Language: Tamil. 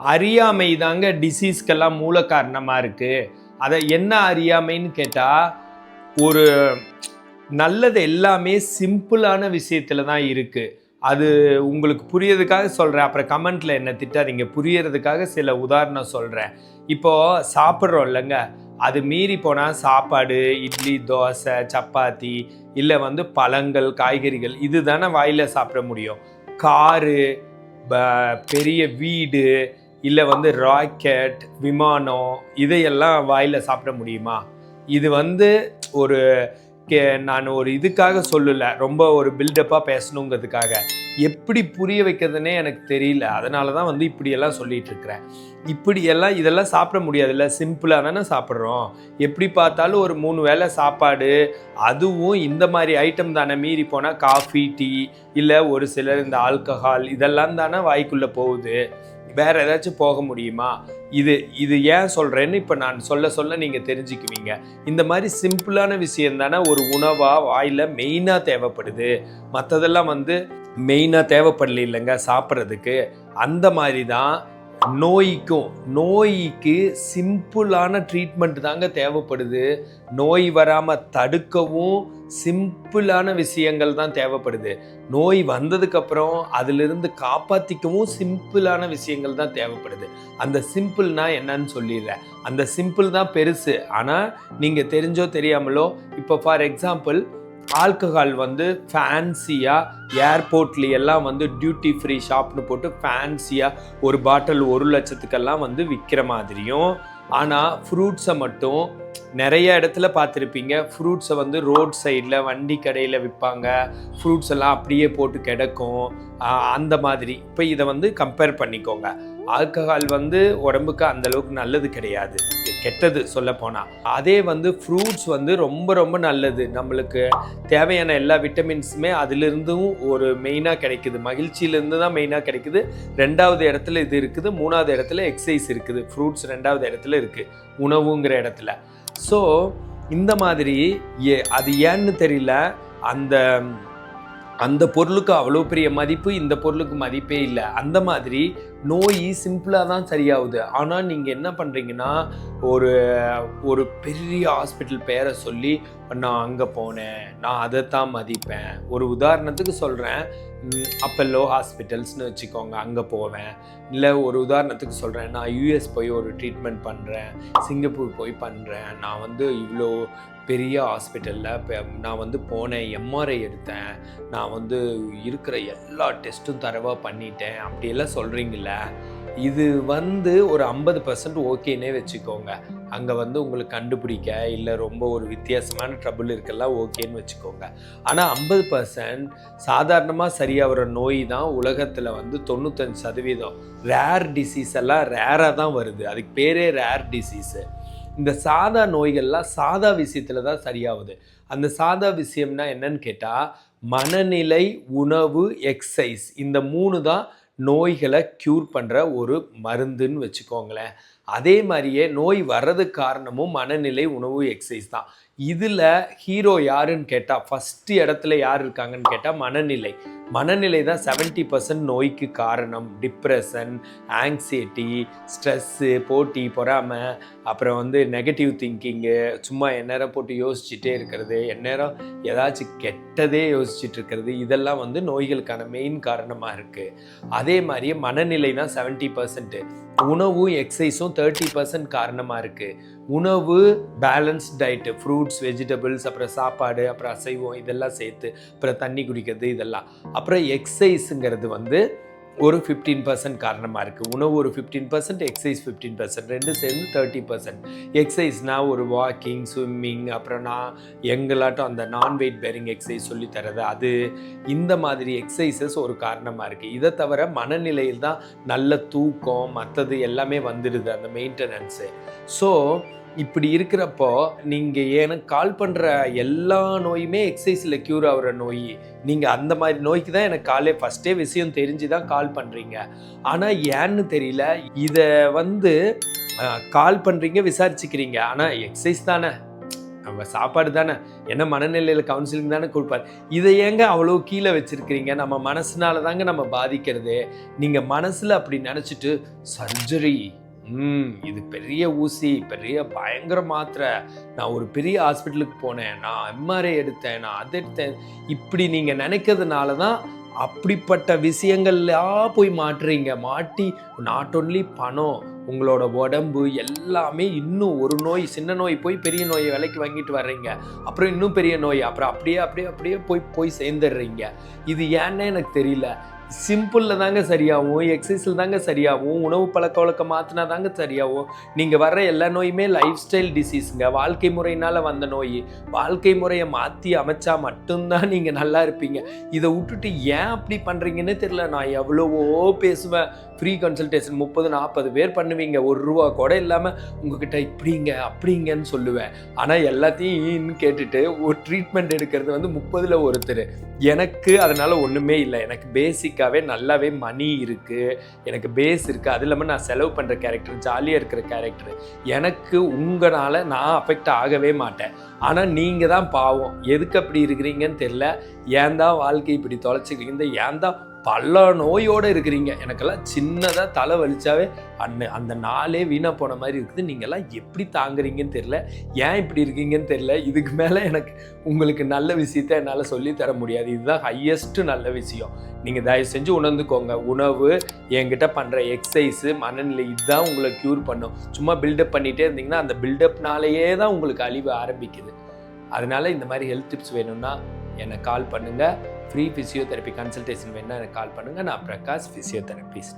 அறியாமை தாங்க டிசீஸ்க்கெல்லாம் மூல காரணமாக இருக்குது அதை என்ன அறியாமைன்னு கேட்டால் ஒரு நல்லது எல்லாமே சிம்பிளான விஷயத்தில் தான் இருக்குது அது உங்களுக்கு புரியறதுக்காக சொல்கிறேன் அப்புறம் கமெண்ட்டில் என்ன திட்டாதீங்க. புரியறதுக்காக சில உதாரணம் சொல்கிறேன் இப்போது சாப்பிட்றோம் இல்லைங்க. அது மீறி போனால் சாப்பாடு இட்லி தோசை சப்பாத்தி இல்லை வந்து பழங்கள் காய்கறிகள் இது தானே வாயில் சாப்பிட முடியும். காரு ப- பெரிய வீடு இல்லை வந்து ராக்கெட் விமானம் இதையெல்லாம் வாயில் சாப்பிட முடியுமா? இது வந்து ஒரு கே நான் ஒரு இதுக்காக சொல்லலை. ரொம்ப ஒரு பில்டப்பாக பேசணுங்கிறதுக்காக. எப்படி புரிய வைக்கிறதுனே எனக்கு தெரியல. அதனால தான் வந்து இப்படியெல்லாம் சொல்லிட்டு இருக்கிறேன். இப்படியெல்லாம் இதெல்லாம் சாப்பிட முடியாதுல்ல. சிம்பிளாக தானே சாப்பிட்றோம். எப்படி பார்த்தாலும் ஒரு மூணு வேளை சாப்பாடு அதுவும் இந்த மாதிரி ஐட்டம் தானே. மீறி போனால் காஃபி டீ இல்லை ஒரு சிலர் இந்த ஆல்கஹால் இதெல்லாம் தானே வாய்க்குள்ளே போகுது. வேற ஏதாச்சும் போக முடியுமா? இது இது ஏன் சொல்கிறேன்னு இப்போ நான் சொல்ல சொல்ல நீங்கள் தெரிஞ்சுக்குவீங்க. இந்த மாதிரி சிம்பிளான விஷயம் தானே ஒரு உணவாக வாயில் மெயினாக தேவைப்படுது. மற்றதெல்லாம் வந்து மெயினாக தேவைப்படல இல்லைங்க சாப்பிட்றதுக்கு. அந்த மாதிரி தான் நோய்க்கும் நோய்க்கு சிம்பிளான ட்ரீட்மெண்ட் தாங்க தேவைப்படுது. நோய் வராமல் தடுக்கவும் சிம்பிளான விஷயங்கள் தான் தேவைப்படுது. நோய் வந்ததுக்கப்புறம் அதிலிருந்து காப்பாற்றிக்கவும் சிம்பிளான விஷயங்கள் தான் தேவைப்படுது. அந்த சிம்பிள்னா என்னன்னு சொல்லிடுறேன். அந்த சிம்பிள் தான் பெருசு. ஆனால் நீங்கள் தெரிஞ்சோ தெரியாமலோ இப்போ ஃபார் எக்ஸாம்பிள் ஆல்கஹால் வந்து ஃபேன்சியாக ஏர்போர்ட்லையெல்லாம் வந்து டியூட்டி ஃப்ரீ ஷாப்னு போட்டு ஃபேன்சியாக ஒரு பாட்டில் ஒரு லட்சத்துக்கெல்லாம் வந்து விற்கிற மாதிரியும் ஆனால் ஃப்ரூட்ஸை மட்டும் நிறைய இடத்துல பார்த்துருப்பீங்க. ஃப்ரூட்ஸை வந்து ரோட் சைடில் வண்டி கடையில் விற்பாங்க. ஃப்ரூட்ஸ் எல்லாம் அப்படியே போட்டு கிடக்கும். அந்த மாதிரி. இப்போ இதை வந்து கம்பேர் பண்ணிக்கோங்க. ஆல்கஹால் வந்து உடம்புக்கு அந்தளவுக்கு நல்லது கிடையாது. கெட்டது சொல்ல போனால் அதே வந்து ஃப்ரூட்ஸ் வந்து ரொம்ப ரொம்ப நல்லது. நம்மளுக்கு தேவையான எல்லா விட்டமின்ஸுமே அதிலிருந்தும் ஒரு மெயினாக கிடைக்குது. மகிழ்ச்சியிலேருந்து தான் மெயினாக கிடைக்குது. ரெண்டாவது இடத்துல இது இருக்குது. மூணாவது இடத்துல எக்ஸசைஸ் இருக்குது. ஃப்ரூட்ஸ் ரெண்டாவது இடத்துல இருக்குது உணவுங்கிற இடத்துல. ஸோ இந்த மாதிரி ஏ அது ஏன்னு தெரியல. அந்த அந்த பொருளுக்கு அவ்வளோ பெரிய மதிப்பு இந்த பொருளுக்கு மதிப்பே இல்லை. அந்த மாதிரி நோய் சிம்பிளாக தான் சரியாகுது. ஆனால் நீங்கள் என்ன பண்ணுறீங்கன்னா ஒரு ஒரு பெரிய ஹாஸ்பிட்டல் பேரை சொல்லி நான் அங்கே போனேன். நான் அதைத்தான் மதிப்பேன். ஒரு உதாரணத்துக்கு சொல்கிறேன் அப்பல்லோ ஹாஸ்பிட்டல்ஸ்னு வச்சுக்கோங்க அங்கே போவேன். இல்லை ஒரு உதாரணத்துக்கு சொல்கிறேன் நான் யூஎஸ் போய் ஒரு ட்ரீட்மெண்ட் பண்ணுறேன் சிங்கப்பூர் போய் பண்ணுறேன் நான் வந்து இவ்வளோ பெரிய ஹாஸ்பிட்டலில் நான் வந்து போனேன் எம்ஆர்ஐ எடுத்தேன். நான் வந்து இருக்கிற எல்லா டெஸ்ட்டும் தரவாக பண்ணிட்டேன். அப்படியெல்லாம் சொல்கிறீங்கள இது வந்து ஒரு ஐம்பது பர்சன்ட் ஓகேனே வச்சுக்கோங்க. அங்கே வந்து உங்களுக்கு கண்டுபிடிக்க இல்லை ரொம்ப ஒரு வித்தியாசமான ட்ரபிள் இருக்கெல்லாம் ஓகேன்னு வச்சுக்கோங்க. ஆனால் ஐம்பது பர்சன்ட் சாதாரணமாக சரியாகிற நோய் தான் உலகத்தில் வந்து தொண்ணூத்தஞ்சு சதவீதம். ரேர் டிசீஸ் எல்லாம் ரேராக தான் வருது. அதுக்கு பேரே ரேர் டிசீஸு இந்த சாதா நோய்கள்லாம் சாதா விஷயத்தில் தான் சரியாகுது. அந்த சாதா விஷயம்னா என்னன்னு கேட்டால் மனநிலை உணவு எக்ஸசைஸ் இந்த மூணு தான் நோய்களை க்யூர் பண்ணுற ஒரு மருந்துன்னு வச்சுக்கோங்களேன். அதே மாதிரியே நோய் வர்றதுக்கு காரணமும் மனநிலை உணவு எக்ஸசைஸ் தான். இதில் ஹீரோ யாருன்னு கேட்டால் ஃபஸ்ட்டு இடத்துல யார் இருக்காங்கன்னு கேட்டால் மனநிலை. மனநிலை தான் செவன்ட்டி பர்சன்ட் நோய்க்கு காரணம். டிப்ரெஷன் ஆங்ஸைட்டி ஸ்ட்ரெஸ்ஸு போட்டி பொறாமை அப்புறம் வந்து நெகட்டிவ் திங்கிங்கு சும்மா எந்நேரம் போட்டு யோசிச்சுட்டே இருக்கிறது எந்நேரம் ஏதாச்சும் கெட்டதே யோசிச்சுட்டு இருக்கிறது இதெல்லாம் வந்து நோய்களுக்கான மெயின் காரணமாக இருக்குது அதே மாதிரி மனநிலை தான் செவன்ட்டி பர்சன்ட்டு உணவும் எக்ஸசைஸும் தேர்ட்டி பர்சன்ட் காரணமாக இருக்குது உணவு பேலன்ஸ் டயட்டு ஃப்ரூட்ஸ் வெஜிடபிள்ஸ் அப்புறம் சாப்பாடு அப்புறம் அசைவம் இதெல்லாம் சேர்த்து அப்புறம் தண்ணி குடிக்கிறது இதெல்லாம். அப்புறம் எக்ஸசைஸுங்கிறது வந்து ஒரு ஃபிஃப்டீன் பர்சன்ட் காரணமாக இருக்குது உணவு ஒரு fifteen percent exercise fifteen percent ரெண்டு சேர்ந்து தேர்ட்டி பர்சன்ட் எக்ஸசைஸ்னால் ஒரு வாக்கிங் ஸ்விம்மிங் அப்புறம் நான் எங்களாட்டும் அந்த நான் வெயிட் பேரிங் எக்ஸசைஸ் சொல்லி தரது. அது இந்த மாதிரி எக்ஸசைசஸ் ஒரு காரணமாக இருக்குது இதை தவிர மனநிலையில் தான் நல்ல தூக்கம் மற்றது எல்லாமே வந்துடுது அந்த மெயின்டெனன்ஸு ஸோ இப்படி இருக்கிறப்போ நீங்கள் எனக்கு கால் பண்ணுற எல்லா நோயுமே எக்ஸசைஸில் க்யூர் ஆகிற நோய். நீங்கள் அந்த மாதிரி நோய்க்கு தான் எனக்கு காலே ஃபஸ்ட்டே விஷயம் தெரிஞ்சு தான் கால் பண்ணுறீங்க ஆனால் ஏன்னு தெரியல. இதை வந்து கால் பண்ணுறீங்க விசாரிச்சுக்கிறீங்க. ஆனால் எக்ஸசைஸ் தானே. நம்ம சாப்பாடு தானே. என்ன மனநிலையில் கவுன்சிலிங் தானே கொடுப்பார். இதை ஏங்க அவ்வளோ கீழே வச்சுருக்கிறீங்க? நம்ம மனசுனால தாங்க நம்ம பாதிக்கிறது. நீங்கள் மனசில் அப்படி நினச்சிட்டு சர்ஜரி. ம் இது பெரிய ஊசி பெரிய பயங்கர மாத்திரை. நான் ஒரு பெரிய ஹாஸ்பிட்டலுக்கு போனேன். நான் எம்ஆர்ஐ எடுத்தேன் நான் அதை எடுத்தேன். இப்படி நீங்கள் நினைக்கிறதுனால தான் அப்படிப்பட்ட விஷயங்கள்லாம் போய் மாட்டுறீங்க. மாட்டி நாட் ஒன்லி பணம் உங்களோட உடம்பு எல்லாமே இன்னும் ஒரு நோய் சின்ன நோய் போய் பெரிய நோயை விலைக்கு வாங்கிட்டு வர்றீங்க. அப்புறம் இன்னும் பெரிய நோய் அப்புறம் அப்படியே அப்படியே அப்படியே போய் போய் சேர்ந்துடுறீங்க. இது ஏன்னு எனக்கு தெரியல. சிம்பிளில் தாங்க சரியாகும் எக்ஸசைஸில் தாங்க சரியாகும் உணவு பழக்க வழக்கம் மாற்றினா தாங்க சரியாகும். நீங்கள் வர்ற எல்லா நோயுமே லைஃப் ஸ்டைல் டிசீஸுங்க வாழ்க்கை முறையினால் வந்த நோய். வாழ்க்கை முறையை மாற்றி அமைச்சா மட்டும்தான் நீங்கள் நல்லா இருப்பீங்க. இதை விட்டுட்டு ஏன் அப்படி பண்ணுறீங்கன்னு தெரில நான் எவ்வளவோ பேசுவேன். ஃப்ரீ கன்சல்டேஷன் முப்பது நாற்பது பேர் பண்ணுவீங்க. ஒரு ரூபா கூட இல்லாமல் உங்ககிட்ட இப்படிங்க அப்படிங்கன்னு சொல்லுவேன். ஆனால் எல்லாத்தையும் கேட்டுட்டு ஒரு ட்ரீட்மெண்ட் எடுக்கிறது வந்து முப்பதில் ஒருத்தர். எனக்கு அதனால் ஒன்றுமே இல்லை. எனக்கு பேசிக்காகவே நல்லாவே மணி இருக்குது எனக்கு பேஸ் இருக்குது அது இல்லாமல் நான் செலவு பண்ணுற கேரக்டர் ஜாலியாக இருக்கிற கேரக்டர் எனக்கு உங்களால் நான் அஃபெக்ட் ஆகவே மாட்டேன். ஆனால் நீங்கள் தான் பாவம். எதுக்கு அப்படி இருக்கிறீங்கன்னு தெரில ஏன் தான் வாழ்க்கை இப்படி தொலைச்சிக்கிறீங்க ஏன் தான் பல நோயோடு இருக்கிறீங்க. எனக்கெல்லாம் சின்னதாக தலை வலிச்சாவே அன்ன அந்த நாளே வீணாக போன மாதிரி இருக்குது. நீங்கள்லாம் எப்படி தாங்குறீங்கன்னு தெரில ஏன் இப்படி இருக்கீங்கன்னு தெரில இதுக்கு மேலே எனக்கு உங்களுக்கு நல்ல விஷயத்த என்னால் சொல்லித் தர முடியாது. இதுதான் ஹையஸ்ட்டு நல்ல விஷயம். நீங்கள் தயவு செஞ்சு உணர்ந்துக்கோங்க. உணவு என்கிட்ட பண்ணுற எக்ஸசைஸு மனநிலை இதுதான் உங்களை க்யூர் பண்ணும். சும்மா பில்டப் பண்ணிகிட்டே இருந்தீங்கன்னா அந்த பில்டப்னாலேயே தான் உங்களுக்கு அழிவு ஆரம்பிக்குது. அதனால் இந்த மாதிரி ஹெல்த் டிப்ஸ் வேணும்னா என்னை கால் பண்ணுங்கள் ஃப்ரீ ஃபிசியோதெரப்பி கன்சல்டேஷன் வேணால் எனக்கு கால் பண்ணுங்கள் நான் பிரகாஷ் ஃபிசியோதெரபிஸ்ட்